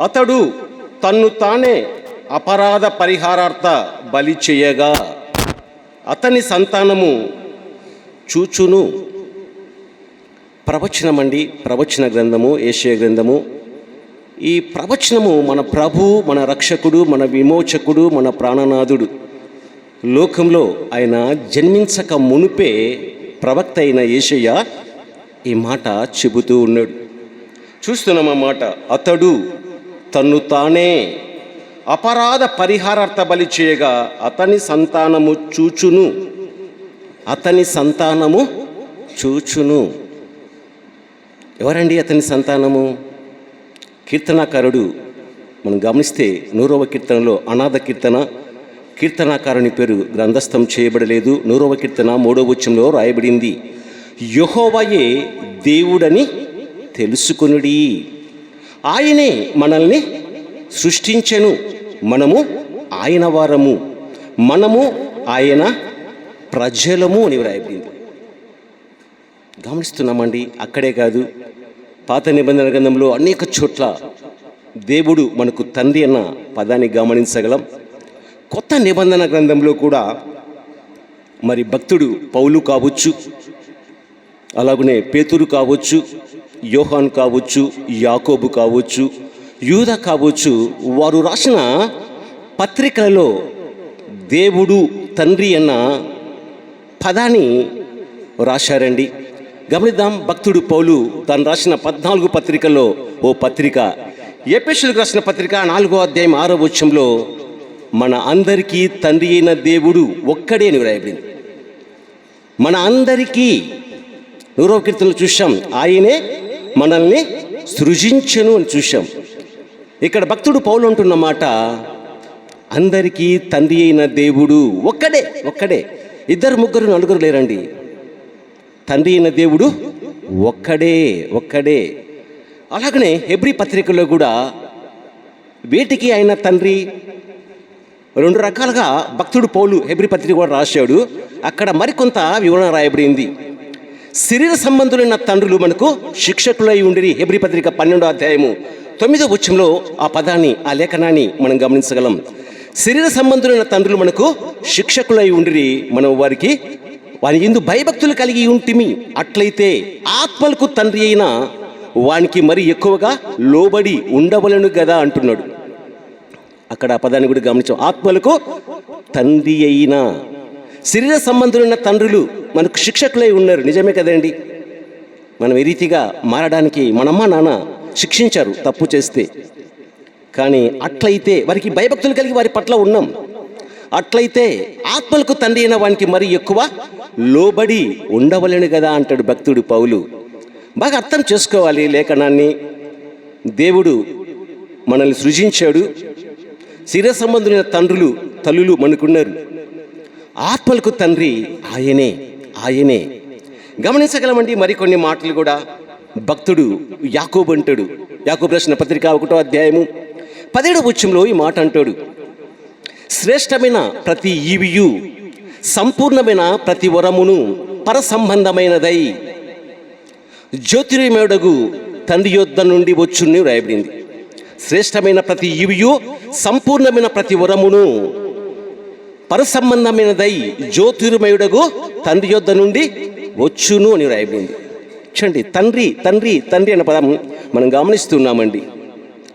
అతడు తన్ను తానే అపరాధ పరిహారార్థ బలి చేయగా అతని సంతానము చూచును. ప్రవచనమండి ప్రవచన గ్రంథము ఏషియా గ్రంథము. ఈ ప్రవచనము మన ప్రభు మన రక్షకుడు మన విమోచకుడు మన ప్రాణనాథుడు. లోకంలో ఆయన జన్మించక మునుపే ప్రవక్త అయిన ఏషయ్య ఈ మాట చెబుతూ ఉన్నాడు. చూస్తున్నాం ఆ మాట. అతడు తన్ను తానే అపరాధ పరిహారార్థ బలి చేయగా అతని సంతానము చూచును. అతని సంతానము చూచును. ఎవరండి అతని సంతానము? కీర్తనాకారుడు. మనం గమనిస్తే నూరవ కీర్తనలో అనాథ కీర్తన. కీర్తనాకారుని పేరు గ్రంథస్థం చేయబడలేదు. నూరవ కీర్తన మూడవ వచ్చంలో రాయబడింది. యహోవయే దేవుడని తెలుసుకొనుడి. ఆయనే మనల్ని సృష్టించెను. మనము ఆయన వారము. మనము ఆయన ప్రజలము అని వ్రాయబడింది గమనిస్తున్నామండి అక్కడే కాదు. పాత నిబంధన గ్రంథంలో అనేక చోట్ల దేవుడు మనకు తండ్రి అన్న పదాన్ని గమనించగలం. కొత్త నిబంధన గ్రంథంలో కూడా మరి భక్తుడు పౌలు కావచ్చు అలాగనే పేతురు కావచ్చు యోహాన్ కావచ్చు యాకోబు కావచ్చు యూద కావచ్చు వారు రాసిన పత్రికలలో దేవుడు తండ్రి అన్న పదాన్ని రాశారండి. గమనిద్దాం భక్తుడు పౌలు తను రాసిన పద్నాలుగు పత్రికల్లో ఓ పత్రిక. ఎపిషులకు రాసిన పత్రిక నాలుగో అధ్యాయం ఆరో వచ్చంలో మన అందరికీ తండ్రి అయిన దేవుడు ఒక్కడే అని వ్రాయబడింది. మన అందరికీ నూరవ కీర్తనలు చూశాం ఆయనే మనల్ని సృజించను అని చూశాం. ఇక్కడ భక్తుడు పౌలు అంటున్న మాట అందరికీ తండ్రి అయిన దేవుడు ఒక్కడే ఒక్కడే. ఇద్దరు ముగ్గురు నలుగురు లేరండి. తండ్రి అయిన దేవుడు ఒక్కడే ఒక్కడే. అలాగనే హెబ్రి పత్రికలో కూడా వేటికి ఆయన తండ్రి? రెండు రకాలుగా భక్తుడు పౌలు హెబ్రి పత్రిక కూడా రాశాడు. అక్కడ మరికొంత వివరణ రాయబడింది. శరీర సంబంధులైన తండ్రులు మనకు శిక్షకులై ఉండిరి. హెబ్రి పత్రిక పన్నెండో అధ్యాయము. తొమ్మిదో వచ్చంలో ఆ పదాన్ని ఆ లేఖనాన్ని మనం గమనించగలం. శరీర సంబంధులైన తండ్రులు మనకు శిక్షకులై ఉండిరి. మనం వారికి వారి ఎందు భయభక్తులు కలిగి ఉంటిమి. అట్లయితే ఆత్మలకు తండ్రి అయిన వానికి మరి ఎక్కువగా లోబడి ఉండవలను కదా అంటున్నాడు. అక్కడ ఆ పదాన్ని కూడా గమనించాం. ఆత్మలకు తండ్రి అయినా శరీర సంబంధులైన తండ్రులు మనకు శిక్షకులై ఉన్నారు. నిజమే కదండి? మనం ఈ రీతిగా మారడానికి మనమ్మ నాన్న శిక్షించారు తప్పు చేస్తే. కానీ అట్లయితే వారికి భయభక్తులు కలిగి వారి పట్ల ఉన్నాం. అట్లయితే ఆత్మలకు తండ్రి అయిన వానికి మరి ఎక్కువ లోబడి ఉండవలేను కదా అంటాడు భక్తుడు పౌలు. బాగా అర్థం చేసుకోవాలి లేఖనాన్ని. దేవుడు మనల్ని సృజించాడు. శరీర సంబంధులైన తండ్రులు తల్లులు మనకున్నారు. ఆత్మలకు తండ్రి ఆయనే ఆయనే. గమనించగలమండి మరికొన్ని మాటలు కూడా. భక్తుడు యాకోబు అంటాడు. యాకోబు రచన పత్రిక ఒకటో అధ్యాయము పదిహేడవ వచ్చంలో ఈ మాట అంటాడు. శ్రేష్టమైన ప్రతి ఈవియు సంపూర్ణమైన ప్రతి వరమును పరసంబంధమైనదై జ్యోతిర్మయుడగు తండ్రి యొద్ద నుండి వచ్చుని వ్రాయబడింది. శ్రేష్టమైన ప్రతి ఈవియు సంపూర్ణమైన ప్రతి వరమును పరసంబంధమైనదై జ్యోతిర్మయుడగు తండ్రి యొద్ద నుండి వచ్చును అని రాయబడింది చూడండి తండ్రి తండ్రి తండ్రి అనే పదం మనం గమనిస్తున్నామండి.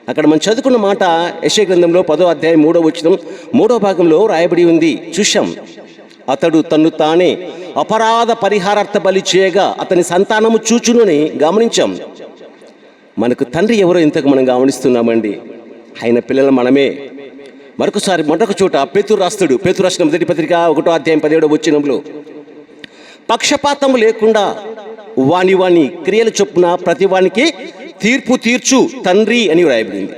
అక్కడ మనం చదువుకున్న మాట యశ గ్రంథంలో పదో అధ్యాయం మూడో వచ్చిన మూడో భాగంలో రాయబడి ఉంది. చూశాం. అతడు తన్ను తానే అపరాధ పరిహారార్థ బలి చేయగా అతని సంతానము చూచును అని గమనించాం. మనకు తండ్రి ఎవరో ఇంతకు మనం గమనిస్తున్నామండి. ఆయన పిల్లలు మనమే. మరొకసారి మరొక చోట పేతురు రాస్తాడు. పేతురు రాసిన మొదటి పత్రిక ఒకటో అధ్యాయం పదిహేడో వచ్చినంలో పక్షపాతము లేకుండా వాని వాణి క్రియలు చొప్పున ప్రతి వానికి తీర్పు తీర్చు తండ్రి అని వ్రాయబడింది.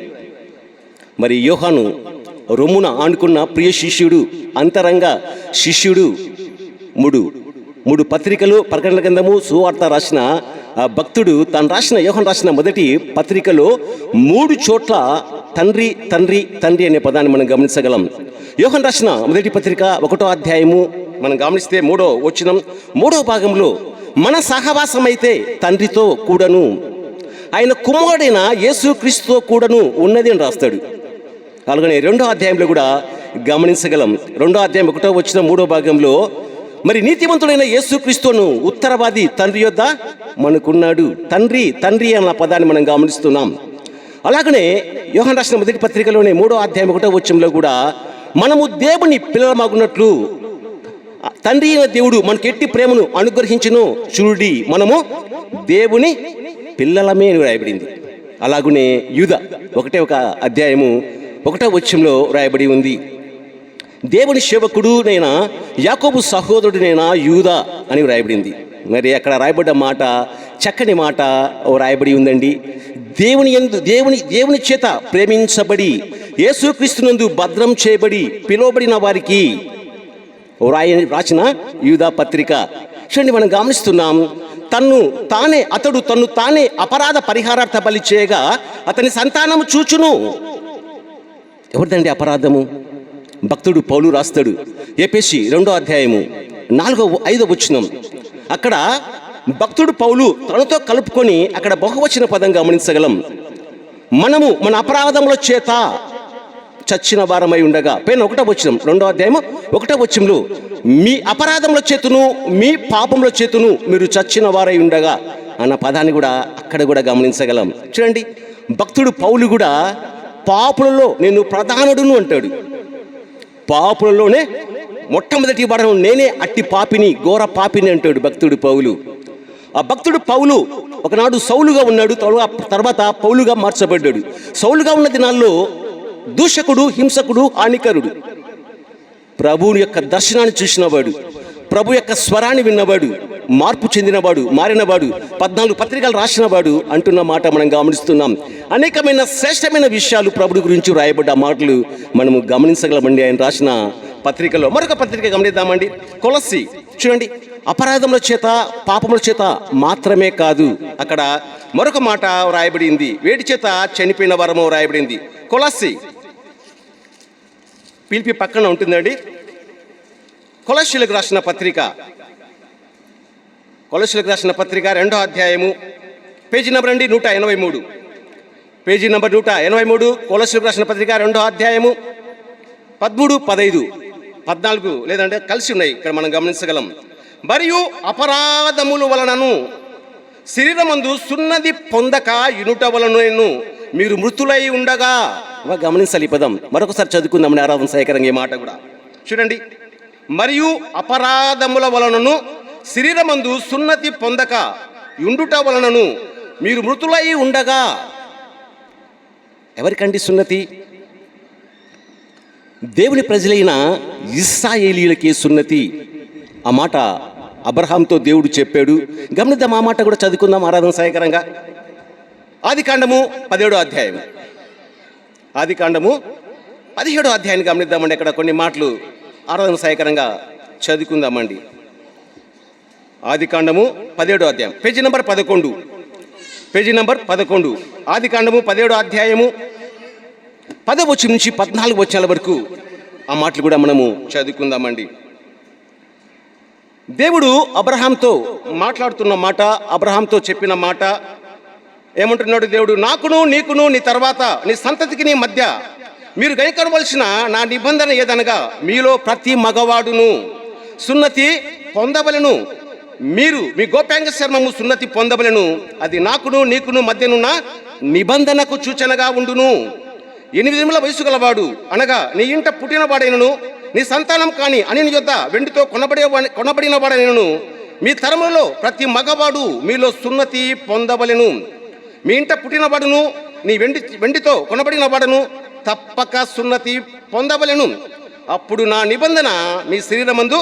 మరి యోహాను రొమ్మున ఆనుకున్న ప్రియ శిష్యుడు అంతరంగ శిష్యుడు మూడు మూడు పత్రికలు ప్రకటన గ్రంథము సువార్త రాసిన భక్తుడు తను రాసిన యోహన్ రాసిన మొదటి పత్రికలో మూడు చోట్ల తండ్రి తండ్రి తండ్రి అనే పదాన్ని మనం గమనించగలం. యోహన్ రాసిన మొదటి పత్రిక ఒకటో అధ్యాయము మనం గమనిస్తే మూడో వచ్చినం మూడో భాగంలో మన సహవాసం అయితే తండ్రితో కూడాను. ఆయన కుమారుడైన యేసుక్రీస్తుతో కూడాను ఉన్నది అని రాస్తాడు. అలాగనే రెండో అధ్యాయంలో కూడా గమనించగలం. రెండో అధ్యాయం ఒకటో వచ్చిన మూడో భాగంలో మరి నీతిమంతుడైన యేసుక్రీస్తును ఉత్తరవాది తండ్రి యొద్ద మనకున్నాడు. తండ్రి తండ్రి అన్న పదాన్ని మనం గమనిస్తున్నాం. అలాగనే యోహన్ రాసిన మొదటి పత్రికలోనే మూడో అధ్యాయం ఒకటో వచ్చంలో కూడా మనము దేవుని పిల్లలమాగున్నట్లు తండ్రి అయిన దేవుడు మనకి ఎట్టి ప్రేమను అనుగ్రహించును చూడి మనము దేవుని పిల్లలమే అని రాయబడింది అలాగనే యుధ ఒకటే ఒక అధ్యాయము ఒకటో వచ్చంలో రాయబడి ఉంది. దేవుని సేవకుడు నైనా యాకోబు సహోదరుడినైనా యూదా అని వ్రాయబడింది. మరి అక్కడ రాయబడ్డ మాట చక్కని మాట రాయబడి ఉందండి. దేవుని ఎందు దేవుని దేవుని చేత ప్రేమించబడి యేసుక్రీస్తునందు భద్రం చేయబడి పిలువబడిన వారికి ఓ రాయ రాసిన యూదా పత్రిక. చూడండి మనం గమనిస్తున్నాం తన్ను తానే అతడు తన్ను తానే అపరాధ పరిహారార్థ బలి చేయగా అతని సంతానము చూచును. ఎవరిదండి అపరాధము? భక్తుడు పౌలు రాస్తాడు. ఏపేసి రెండో అధ్యాయము నాలుగో ఐదో వచ్చినం అక్కడ భక్తుడు పౌలు తనతో కలుపుకొని అక్కడ బహువచన పదం గమనించగలం. మనము మన అపరాధముల చేత చచ్చిన వారమై ఉండగా పైన ఒకటో వచ్చినం రెండో అధ్యాయము ఒకటో వచ్చంలో మీ అపరాధముల చేతును మీ పాపముల చేతును మీరు చచ్చిన వారై ఉండగా అన్న పదాన్ని కూడా అక్కడ కూడా గమనించగలం. చూడండి భక్తుడు పౌలు కూడా పాపులలో నేను ప్రధానుడును అంటాడు. పాపులలోనే మొట్టమొదటి వాడను నేనే అట్టి పాపిని ఘోర పాపిని అంటాడు భక్తుడు పౌలు. ఆ భక్తుడు పౌలు ఒకనాడు సౌలుగా ఉన్నాడు తర్వాత పౌలుగా మార్చబడ్డాడు. సౌలుగా ఉన్న దినాల్లో దూషకుడు హింసకుడు హానికరుడు. ప్రభువుని యొక్క దర్శనాన్ని చూసినవాడు ప్రభు యొక్క స్వరాన్ని విన్నవాడు. మార్పు చెందినవాడు మారినవాడు పద్నాలుగు పత్రికలు రాసినవాడు అంటున్న మాట మనం గమనిస్తున్నాం. అనేకమైన శ్రేష్టమైన విషయాలు ప్రభుడి గురించి రాయబడ్డ మాటలు మనము గమనించగలమండి. ఆయన రాసిన పత్రికలో మరొక పత్రిక గమనిద్దామండి. కొలసి చూడండి అపరాధముల చేత పాపముల చేత మాత్రమే కాదు అక్కడ మరొక మాట రాయబడింది వేడి చేత చనిపోయిన వరము రాయబడింది కొలసి పిలిపి పక్కన ఉంటుందండి. కొలశీలకు రాసిన పత్రిక. కొలసులకు రాసిన పత్రిక రెండో అధ్యాయము పేజీ నెంబర్ అండి నూట ఎనభై మూడు. పేజీ నెంబర్ నూట ఎనభై మూడు కొలసులకు రాసిన పత్రిక రెండో అధ్యాయము పదమూడు పదైదు పద్నాలుగు లేదంటే కలిసి ఉన్నాయి ఇక్కడ మనం గమనించగలం. మరియు అపరాధముల వలనను శరీరమందు సున్నది పొందక ఇనుట వలనను మీరు మృతులై ఉండగా. గమనించాలి పదం. మరొకసారి చదువుకుందామని ఆరాధన సహకరంగా ఈ మాట కూడా. చూడండి. మరియు అపరాధముల వలనను శరీరమందు సున్నతి పొందక ఉండుట వలనను మీరు మృతులై ఉండగా. ఎవరికండి సున్నతి? దేవుని ప్రజలైన ఇస్సాయేలీలకే సున్నతి. ఆ మాట అబ్రహాంతో దేవుడు చెప్పాడు. గమనిద్దాం ఆ మాట కూడా చదువుకుందాం ఆరాధన సహాయకరంగా ఆది కాండము పదిహేడో అధ్యాయం. ఆది కాండము పదిహేడో అధ్యాయాన్ని గమనిద్దామండి. అక్కడ కొన్ని మాటలు ఆరాధన సహాయకరంగా చదువుకుందామండి. ఆదికాండము పదిహేడు పదిహేడో అధ్యాయం. పేజీ నెంబర్ పదకొండు. పేజీ నెంబర్ పదకొండు. ఆదికాండము పదిహేడు పదిహేడో అధ్యాయము పదవచ్చి నుంచి పద్నాలుగు వచ్చాల వరకు ఆ మాటలు కూడా మనము చదువుకుందామండి. దేవుడు అబ్రహాంతో మాట్లాడుతున్న మాట అబ్రహాంతో చెప్పిన మాట ఏమంటున్నాడు దేవుడు? నాకును నీకును నీ తర్వాత నీ సంతతికి నీ మధ్య మీరు గైకొనవలసిన నా నిబంధన ఏదనగా మీలో ప్రతి మగవాడును సున్నతి పొందవలను. మీరు మీ గోపాంగ శర్మము సున్నతి పొందవలను అది నాకును నీకును మధ్యనున్న నిబంధనకు సూచనగా ఉండును. ఎనిమిది నెలల వయసు గలవాడు అనగా నీ ఇంట పుట్టినవాడైనను నీ సంతానం కాని అని నీ యొద్ద వెండితో కొనబడే కొనబడిన వాడైనను మీ తరములలో ప్రతి మగవాడు మీలో సున్నతి పొందవలెను మీ ఇంట పుట్టినవాడును నీ వెండి వెండితో కొనబడిన వాడును తప్పక సున్నతి పొందవలెను అప్పుడు నా నిబంధన మీ శరీరమందు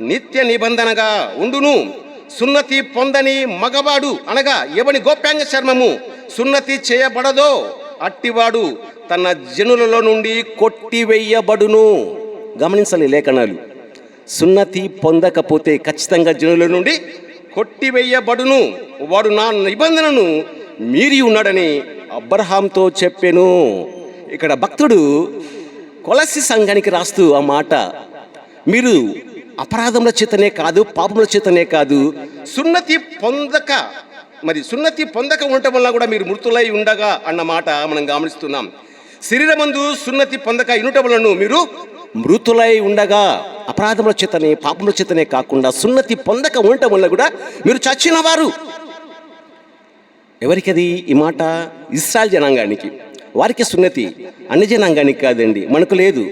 నిత్య నిబంధనగా ఉండును. సున్నతి పొందని మగవాడు అనగా ఎవని గోప్యాంగ చర్మము? సున్నతి చేయబడదో అట్టివాడు తన జనులలో నుండి కొట్టివేయబడును. గమనించాలి లేఖనాలు. సున్నతి పొందకపోతే ఖచ్చితంగా జనుల నుండి కొట్టివేయబడును. వాడు నా నిబంధనను మీరి ఉన్నాడని అబ్రహాంతో చెప్పాను. ఇక్కడ భక్తుడు కొలసి సంఘానికి రాస్తూ ఆ మాట మీరు అపరాధముల చేతనే కాదు పాపముల చేతనే కాదు. సున్నతి పొందక మరి సున్నతి పొందక ఉండటం వల్ల కూడా మీరు మృతులై ఉండగా అన్న మాట మనం గమనిస్తున్నాం. శరీరమందు సున్నతి పొందక ఇనుట వలన మీరు మృతులై ఉండగా అపరాధముల చేతనే పాపముల చేతనే కాకుండా సున్నతి పొందక ఉండటం వల్ల కూడా మీరు చచ్చిన వారు. ఎవరికి అది ఈ మాట? ఇస్రాయల్ జనాంగానికి. వారికి సున్నతి అన్ని జనాంగానికి కాదండి మనకు లేదు.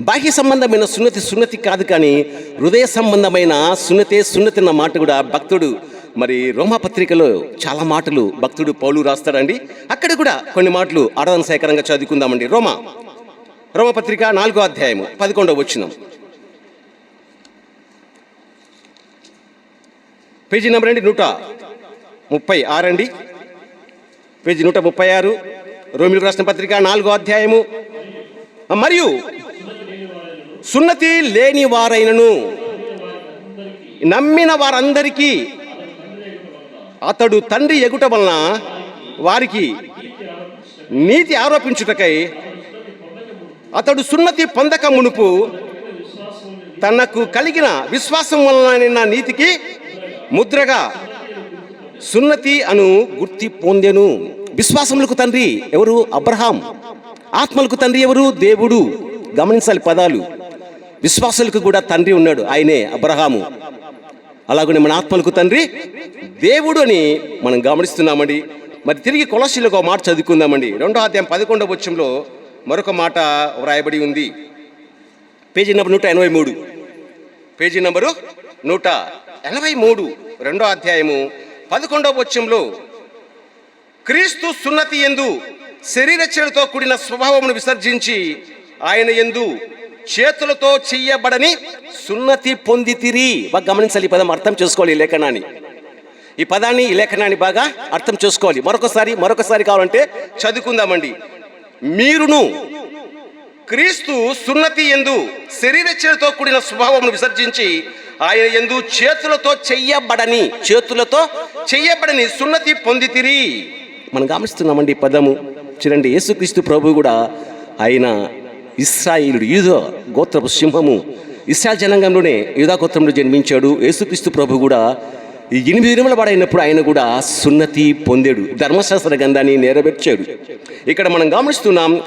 బాహ్య సంబంధమైన సున్నతి సున్నతి కాదు కానీ హృదయ సంబంధమైన సున్నతే సున్నతి అన్న మాట కూడా భక్తుడు మరి రోమాపత్రికలో చాలా మాటలు భక్తుడు పౌలు రాస్తాడండి. అక్కడ కూడా కొన్ని మాటలు ఆరాధన సేకరంగా చదువుకుందామండి. రోమా రోమపత్రిక నాలుగో అధ్యాయము పదకొండవ వచ్చినం పేజీ నెంబర్ అండి నూట ముప్పై ఆరండి పేజీ నూట ముప్పై ఆరు రోమిలకు రాసిన పత్రిక నాలుగో అధ్యాయము. మరియు సున్నతి లేని వారైనను నమ్మిన వారందరికీ అతడు తండ్రి ఎగుట వలన వారికి నీతి ఆరోపించుటకై అతడు సున్నతి పొందక మునుపు తనకు కలిగిన విశ్వాసం వలన నీతికి ముద్రగా సున్నతి అను గుర్తి పొందెను. విశ్వాసములకు తండ్రి ఎవరు? అబ్రహాం. ఆత్మలకు తండ్రి ఎవరు? దేవుడు. గమనించాలి పదాలు. విశ్వాసులకు కూడా తండ్రి ఉన్నాడు ఆయనే అబ్రహాము. అలాగనే మన ఆత్మలకు తండ్రి దేవుడు అని మనం గమనిస్తున్నామండి. మరి తిరిగి కొలసీలకు ఒక మాట చదువుకుందామండి. రెండో అధ్యాయం పదకొండవ వచ్చంలో మరొక మాట వ్రాయబడి ఉంది. పేజీ నెంబర్ నూట ఎనభై మూడు. పేజీ నంబరు నూట ఎనభై మూడు రెండో అధ్యాయము పదకొండవ వచ్చంలో క్రీస్తు సున్నతి ఎందు శరీరచనతో కూడిన స్వభావమును విసర్జించి ఆయన ఎందు చేతులతో చెయ్యబడని సున్నతి పొందితిరి. బాగా గమనించాలి ఈ పదం అర్థం చేసుకోవాలి ఈ లేఖనాన్ని. ఈ పదాన్ని ఈ లేఖనాన్ని బాగా అర్థం చేసుకోవాలి. మరొకసారి మరొకసారి కావాలంటే చదువుకుందామండి. మీరును క్రీస్తు సున్నతి ఎందు శరీర చేతితో కూడిన స్వభావం విసర్జించి ఆయన ఎందు చేతులతో చెయ్యబడని చేతులతో చెయ్యబడని సున్నతి పొందితిరి. మనం గమనిస్తున్నామండి ఈ పదము. చూడండి యేసుక్రీస్తు ప్రభు కూడా ఆయన ఇస్రాయిలుడు యూదో గోత్రపు సింహము. ఇస్రాయల్ జనాంగంలోనే యూదా గోత్రంలో జన్మించాడు. యేసుక్రీస్తు ప్రభు కూడా ఈ ఎనిమిది దినముల పడైనప్పుడు ఆయన కూడా సున్నతి పొందాడు. ధర్మశాస్త్ర గంధాన్ని నెరవేర్చాడు. ఇక్కడ మనం గమనిస్తున్నాం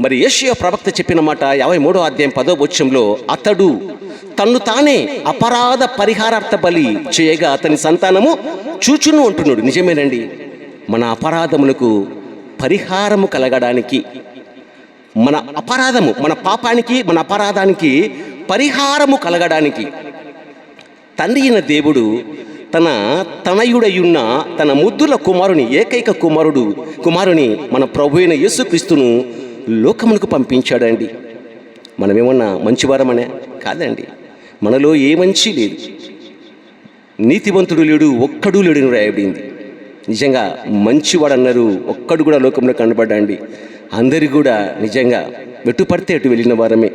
మరి ఏషియా ప్రవక్త చెప్పిన మాట యాభై మూడో అధ్యాయం పదో వచ్చంలో అతడు తన్ను తానే అపరాధ పరిహారార్థ బలి చేయగా అతని సంతానము చూచును అంటున్నాడు. నిజమేనండి మన అపరాధములకు పరిహారము కలగడానికి మన అపరాధము మన పాపానికి మన అపరాధానికి పరిహారము కలగడానికి. తండ్రి అయిన దేవుడు తన తనయుడయున్న తన ముద్దుల కుమారుని ఏకైక కుమారుడు కుమారుని మన ప్రభు అయిన యేసుక్రీస్తును లోకములకు పంపించాడండి. మనమేమన్నా మంచివారమనే కాదండి. మనలో ఏ మంచి లేదు. నీతివంతుడు లేడు ఒక్కడూ లేడు రాయబడింది నిజంగా మంచివాడు అన్నారు ఒక్కడు కూడా లోకంలో కనబడండి అందరు కూడా నిజంగా ఎటు పడితే అటు వెళ్ళిన వారమే.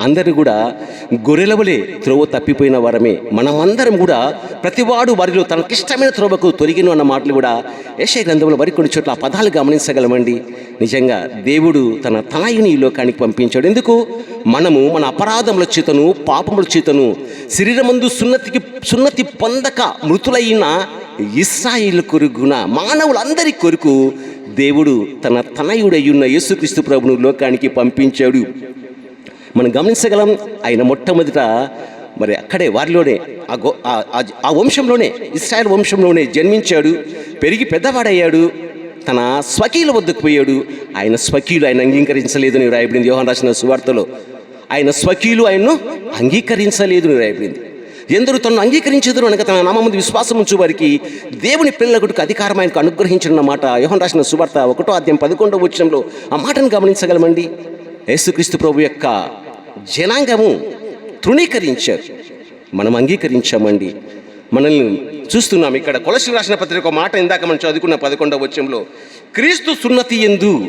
అందరూ కూడా గొర్రెల వలె త్రోవ తప్పిపోయిన వారమే. మనమందరం కూడా ప్రతివాడు వారిలో తనకిష్టమైన త్రోవకు తొలగిన అన్న మాటలు కూడా యశ గ్రంథంలో మరి కొన్ని చోట్ల ఆ పదాలు గమనించగలమండి. నిజంగా దేవుడు తన తనయుని ఈ లోకానికి పంపించాడు. ఎందుకు? మనము మన అపరాధముల చేతను పాపముల చేతను శరీరమందు సున్నతికి సున్నతి పొందక మృతులైన ఇస్రాయిల్ కొరుగున మానవులందరి కొరకు దేవుడు తన తనయుడయ్యున్న యేసుక్రీస్తు ప్రభును లోకానికి పంపించాడు. మనం గమనించగలం ఆయన మొట్టమొదట మరి అక్కడే వారిలోనే ఆ గో ఆ- వంశంలోనే ఇస్రాయల్ వంశంలోనే జన్మించాడు పెరిగి పెద్దవాడయ్యాడు తన స్వకీల వద్దకు పోయాడు. ఆయన స్వకీలు ఆయన అంగీకరించలేదు అని రాయబడింది యోహన్ రాసిన సువార్తలో. ఆయన స్వకీలు ఆయన్ను అంగీకరించలేదు అని రాయబడింది. ఎందరు తను అంగీకరించదురు అనగా తన నామందు విశ్వాసం ఉంచు వారికి దేవుని పిల్లలకు అధికారం ఆయనకు అనుగ్రహించిన మాట యోహన్ రాసిన సువార్త ఒకటో అధ్యాయం పదకొండవ వచ్చంలో ఆ మాటను గమనించగలమండి? యేసుక్రీస్తు ప్రభు యొక్క జనాంగము తృణీకరించారు. మనం అంగీకరించామండి. మనల్ని చూస్తున్నాం ఇక్కడ కొలసి రాసిన పత్రిక మాట ఇందాక మనం చదువుకున్న పదకొండవ వచ్చంలో క్రీస్తు సున్నతి ఎందు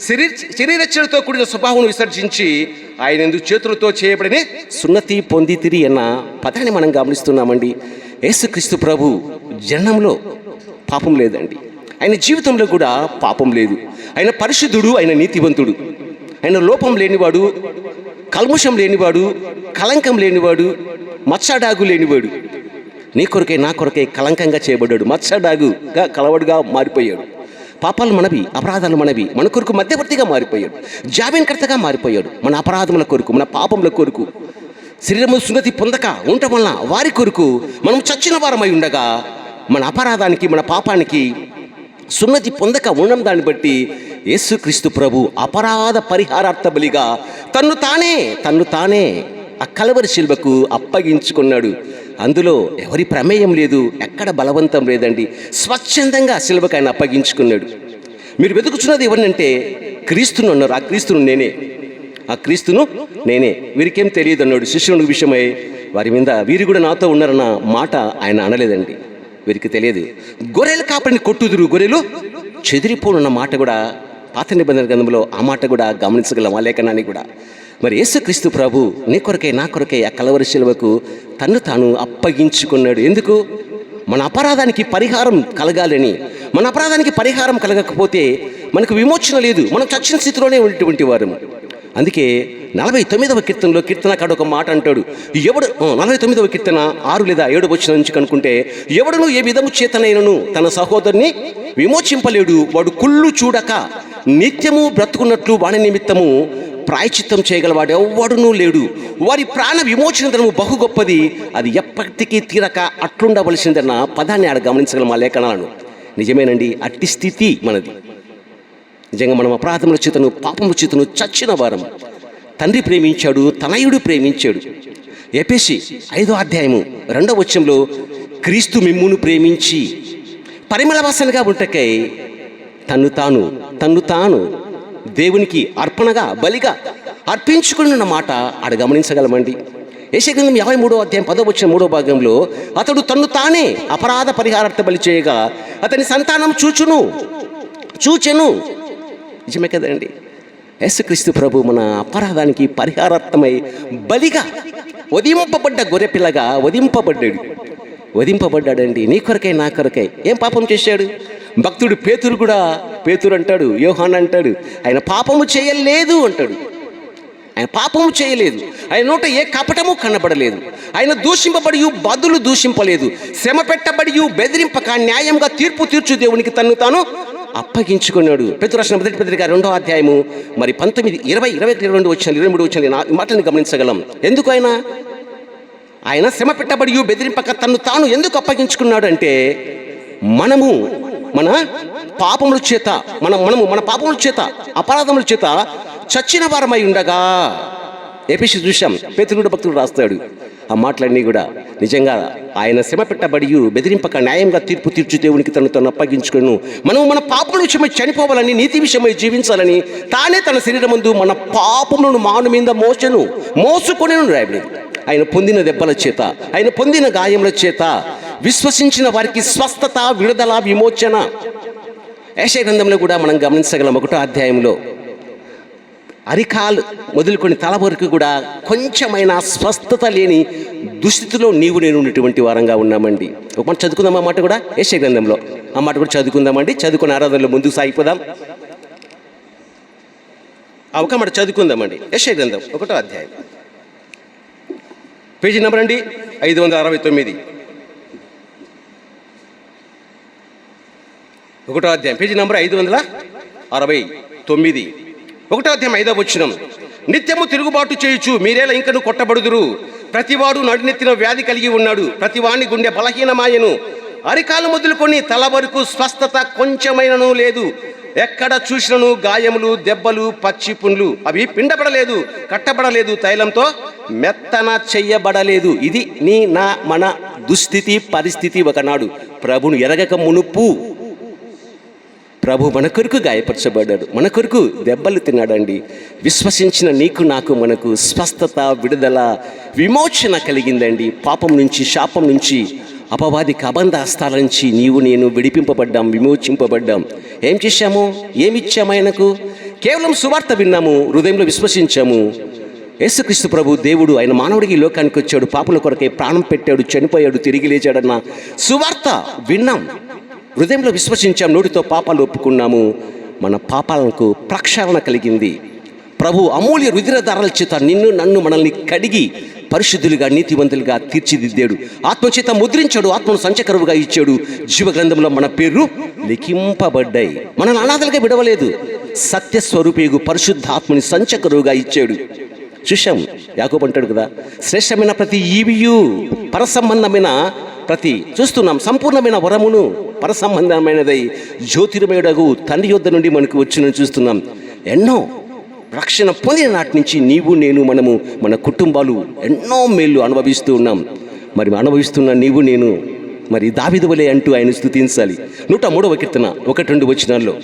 శరీర శరీరచ్చలతో కూడిన స్వభావం విసర్జించి ఆయన ఎందుకు చేతులతో చేయబడిన? సున్నతి పొందితిరి అన్న పదాన్ని మనం గమనిస్తున్నామండి. యేసుక్రీస్తు ప్రభు జన్మంలో పాపం లేదండి. ఆయన జీవితంలో కూడా పాపం లేదు. ఆయన పరిశుద్ధుడు ఆయన నీతివంతుడు. ఆయన లోపం లేనివాడు కల్ముషం లేనివాడు కలంకం లేనివాడు మచ్చడాగు లేనివాడు. నీ కొరకే నా కొరకే కలంకంగా చేయబడ్డాడు. మచ్చడాగుగా కలవడుగా మారిపోయాడు. పాపాలు మనవి అపరాధాలు మనవి. మన కొరకు మధ్యవర్తిగా మారిపోయాడు. జామీన్కర్తగా మారిపోయాడు. మన అపరాధముల కొరకు మన పాపముల కొరకు. శరీరము సున్నతి పొందక ఉండటం వలన వారి కొరకు మనం చచ్చిన వారమై ఉండగా మన అపరాధానికి మన పాపానికి సున్నతి పొందక ఉండడం దాన్ని బట్టి యేసుక్రీస్తు ప్రభు అపరాధ పరిహారార్థ బలిగా తన్ను తానే తన్ను తానే ఆ కలవరి శిల్వకు అప్పగించుకున్నాడు. అందులో ఎవరి ప్రమేయం లేదు ఎక్కడ బలవంతం లేదండి. స్వచ్ఛందంగా శిల్వకు ఆయన అప్పగించుకున్నాడు. మీరు వెతుకుతున్నది ఎవరినంటే క్రీస్తును అన్నారు. ఆ క్రీస్తును నేనే. ఆ క్రీస్తును నేనే. వీరికేం తెలియదు అన్నాడు శిష్యుని విషయమై. వారి మీద వీరు కూడా నాతో ఉన్నారన్న మాట ఆయన అనలేదండి. వీరికి తెలియదు. గొర్రెలు కాపరిని కొట్టుదురు గొర్రెలు. చెదిరిపోనున్న మాట కూడా పాత నిబంధన గ్రంథంలో ఆ మాట కూడా గమనించగలం ఆ లేఖనాన్ని కూడా? మరి యేసుక్రీస్తు ప్రభు నీ కొరకే నా కొరకే ఆ కలవరి శిలువకు తను తాను అప్పగించుకున్నాడు. ఎందుకు? మన అపరాధానికి పరిహారం కలగాలని. మన అపరాధానికి పరిహారం కలగకపోతే మనకు విమోచన లేదు. మనం చచ్చిన స్థితిలోనే ఉన్నటువంటి వారు. అందుకే నలభై తొమ్మిదవ కీర్తనలో కీర్తనకాడు ఒక మాట అంటాడు. ఎవడు నలభై తొమ్మిదవ కీర్తన ఆరు లేదా ఏడు వచ్చిన నుంచి కనుకుంటే ఎవడును ఏ విధము చేతనైనను తన సహోదరుని విమోచింపలేడు. వాడు కుళ్ళు చూడక నిత్యము బ్రతుకున్నట్లు వాణి నిమిత్తము ప్రాయచిత్తం చేయగలవాడు ఎవ్వడునూ లేడు. వారి ప్రాణ విమోచన ధనము బహు గొప్పది అది ఎప్పటికీ తీరక అట్లుండవలసిందన్న పదాన్ని ఆడ గమనించగలం ఆ లేఖనాలను. నిజమేనండి అట్టి స్థితి మనది. నిజంగా మనం అపరాధముల చేతను పాపముల చేతను చచ్చిన వారం. తండ్రి ప్రేమించాడు తనయుడు ప్రేమించాడు. ఎపేసి ఐదో అధ్యాయము రెండవ వచ్చంలో క్రీస్తు మిమ్మును ప్రేమించి పరిమళవాసనగా ఉంటకై తన్ను తాను తన్ను తాను దేవునికి అర్పణగా బలిగా అర్పించుకున్న మాట ఆడ గమనించగలమండి. యశగ్రంథం యాభై మూడో అధ్యాయం పదో వచ్చిన మూడో భాగంలో అతడు తన్ను తానే అపరాధ పరిహారార్థ బలి చేయగా అతని సంతానం చూచును చూచెను. నిజమే కదండి యేసుక్రీస్తు ప్రభు మన అపరాధానికి పరిహారార్థమై బలిగా వధింపబడ్డ గొర్రెపిల్లగా వధింపబడ్డాడు. వధింపబడ్డాడండి. నీ కొరకై నా కొరకై. ఏం పాపం చేశాడు? భక్తుడు పేతురు కూడా పేతురు అంటాడు యోహాన్ అంటాడు ఆయన పాపము చేయలేదు అంటాడు. ఆయన పాపము చేయలేదు. ఆయన నోట ఏ కపటము కనబడలేదు. ఆయన దూషింపబడి బదులు దూషింపలేదు. శ్రమ పెట్టబడి బెదిరింపక న్యాయంగా తీర్పు తీర్చు దేవునికి తన్ను తాను అప్పగించుకున్నాడు. పెతురక్షణ మొదటి పత్రిక రెండో అధ్యాయము మరి పంతొమ్మిది ఇరవై ఇరవై రెండు వచ్చిన ఇరవై మూడు వచ్చిన నా గమనించగలం. ఎందుకు ఆయన? ఆయన శ్రమ పెట్టబడి బెదిరింపక తన్ను తాను ఎందుకు అప్పగించుకున్నాడు అంటే మనము మన పాపముల చేత మన మనము మన పాపముల చేత అపరాధముల చేత చచ్చిన వారమై ఉండగా. ఏపీసీ చూశాం పేతుడు భక్తుడు రాస్తాడు. ఆ మాటలన్నీ కూడా నిజంగా ఆయన శ్రమ పెట్టబడి బెదిరింపక న్యాయంగా తీర్పు తీర్చు దేవునికి తను తను అప్పగించుకును. మనం మన పాపముల విషయమై చనిపోవాలని నీతి విషయమై జీవించాలని తానే తన శరీరం ముందు మన పాపములను మాను మీద మోసను మోసుకొని రాయబడింది. ఆయన పొందిన దెబ్బల చేత ఆయన పొందిన గాయముల చేత విశ్వసించిన వారికి స్వస్థత విడుదల విమోచన. ఏషయ గ్రంథంలో కూడా మనం గమనించగలం ఒకటో అధ్యాయంలో. అరికాలు మొదలుకొని తల వరకు కూడా కొంచెమైన స్వస్థత లేని దుస్థితిలో నీవు నేను ఉన్నటువంటి వారంగా ఉన్నామండి. ఒక మాట చదువుకుందాం ఆ మాట కూడా? ఏషయ గ్రంథంలో. ఆ మాట కూడా చదువుకుందామండి. చదువుకుని ఆరాధనలో ముందుకు సాగిపోదాం. ఆ ఒక మాట చదువుకుందామండి. యశ గ్రంథం ఒకటో అధ్యాయం. పేజీ నెంబర్ అండి? ఐదు వందల అరవై తొమ్మిది. ఒకటో అధ్యాయం. పేజీ నంబర్ ఐదు వందల అరవై తొమ్మిది. ఒకటో అధ్యాయం ఐదో వచ్చినం నిత్యము తిరుగుబాటు చేయొచ్చు మీరేలా ఇంకను కొట్టబడుదురు. ప్రతివాడు నడునెత్తిన వ్యాధి కలిగి ఉన్నాడు. ప్రతివాణి గుండె బలహీనమాయను. అరికాలు మొదలుకొని తల వరకు స్వస్థత కొంచెమైనను లేదు. ఎక్కడ చూసినను గాయములు దెబ్బలు పచ్చి పుండ్లు. అవి పిండబడలేదు కట్టబడలేదు తైలంతో మెత్తన చెయ్యబడలేదు ఇది నీ నా మన దుస్థితి పరిస్థితి ఒకనాడు. ప్రభును ఎరగక మునుపు ప్రభు మన కొరకు గాయపరచబడ్డాడు. మన కొరకు దెబ్బలు తిన్నాడండి. విశ్వసించిన నీకు నాకు మనకు స్వస్థత విడుదల విమోచన కలిగిందండి. పాపం నుంచి శాపం నుంచి అపవాది కబంధ హస్తాల నుంచి నీవు నేను విడిపింపబడ్డాం విమోచింపబడ్డాం. ఏం చేశాము? ఏమిచ్చాము ఆయనకు? కేవలం సువార్త విన్నాము హృదయంలో విశ్వసించాము. యేసుక్రీస్తు ప్రభు దేవుడు ఆయన మానవుడికి లోకానికి వచ్చాడు పాపుల కొరకే ప్రాణం పెట్టాడు చనిపోయాడు తిరిగి లేచాడన్న సువార్త విన్నాం. హృదయంలో విశ్వసించాం నోటితో పాపాలు ఒప్పుకున్నాము. మన పాపాలకు ప్రక్షాళన కలిగింది. ప్రభు అమూల్య రుధిరధారల చేత నిన్ను నన్ను మనల్ని కడిగి పరిశుద్ధులుగా నీతివంతులుగా తీర్చిదిద్దాడు. ఆత్మచేత ముద్రించాడు ఆత్మను సంచకరువుగా ఇచ్చాడు. జీవ గ్రంథంలో మన పేర్లు లిఖింపబడ్డాయి. మనల్ని అనాథలుగా విడవలేదు. సత్యస్వరూపేగు పరిశుద్ధ ఆత్మని సంచకరువుగా ఇచ్చాడు. చూశాం యాకోబంటాడు కదా శ్రేష్టమైన ప్రతి ఈవియు పరసంబంధమైన ప్రతి చూస్తున్నాం సంపూర్ణమైన వరమును పరసంబంధమైనదై జ్యోతిర్మయుడగు తండ్రి యొద్ద నుండి మనకు వచ్చిన చూస్తున్నాం. ఎన్నో రక్షణ పొందిన నాటి నుంచి నీవు నేను మనము మన కుటుంబాలు ఎన్నో మేళ్ళు అనుభవిస్తూ ఉన్నాం. మరి అనుభవిస్తున్న నీవు నేను మరి దావిదవలే అంటూ ఆయన స్థుతించాలి. నూట మూడవ కీర్తన ఒకటి రెండు వచ్చినాల్లో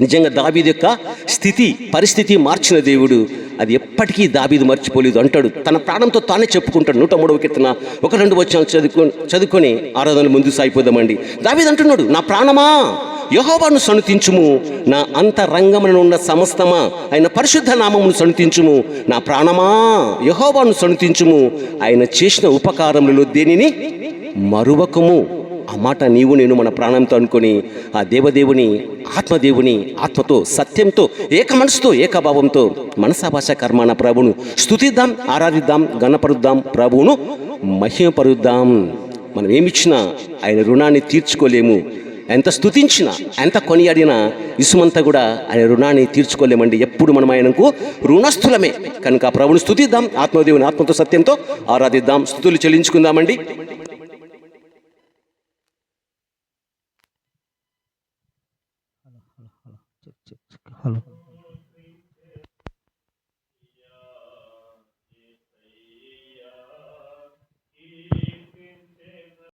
నిజంగా దాబీది యొక్క స్థితి పరిస్థితి మార్చిన దేవుడు. అది ఎప్పటికీ దావీదు మర్చిపోలేదు. అంటాడు తన ప్రాణంతో తానే చెప్పుకుంటాడు. నూట మూడవ కీర్తన ఒక రెండు వచ్చాను చదువుకో చదువుకొని ఆరాధనలు ముందు సాగిపోదామండి. దావీదు అంటున్నాడు నా ప్రాణమా? యహోవాను సనుతించుము. నా అంతరంగమున ఉన్న సమస్తమా? ఆయన పరిశుద్ధ నామమును సనుతించుము. నా ప్రాణమా? యహోవాను సనుతించుము. ఆయన చేసిన ఉపకారములలో దేనిని? మరువకము. ఆ మాట నీవు నేను మన ప్రాణంతో అనుకొని ఆ దేవదేవుని ఆత్మదేవుని ఆత్మతో సత్యంతో ఏక మనసుతో ఏకభావంతో మనసాభాష కర్మాన ప్రభువును స్తుతిద్దాం ఆరాధిద్దాం గణపరుద్దాం ప్రభువును మహిమపరుద్దాం. మనం ఏమిచ్చినా ఆయన రుణాన్ని తీర్చుకోలేము. ఎంత స్థుతించినా ఎంత కొనియాడినా ఇసుమంతా కూడా ఆయన రుణాన్ని తీర్చుకోలేమండి. ఎప్పుడు మనం ఆయనకు రుణస్థులమే. కనుక ప్రభుని స్థుతిద్దాం ఆత్మదేవుని ఆత్మతో సత్యంతో ఆరాధిద్దాం స్థుతులు చెల్లించుకుందామండి. Halo.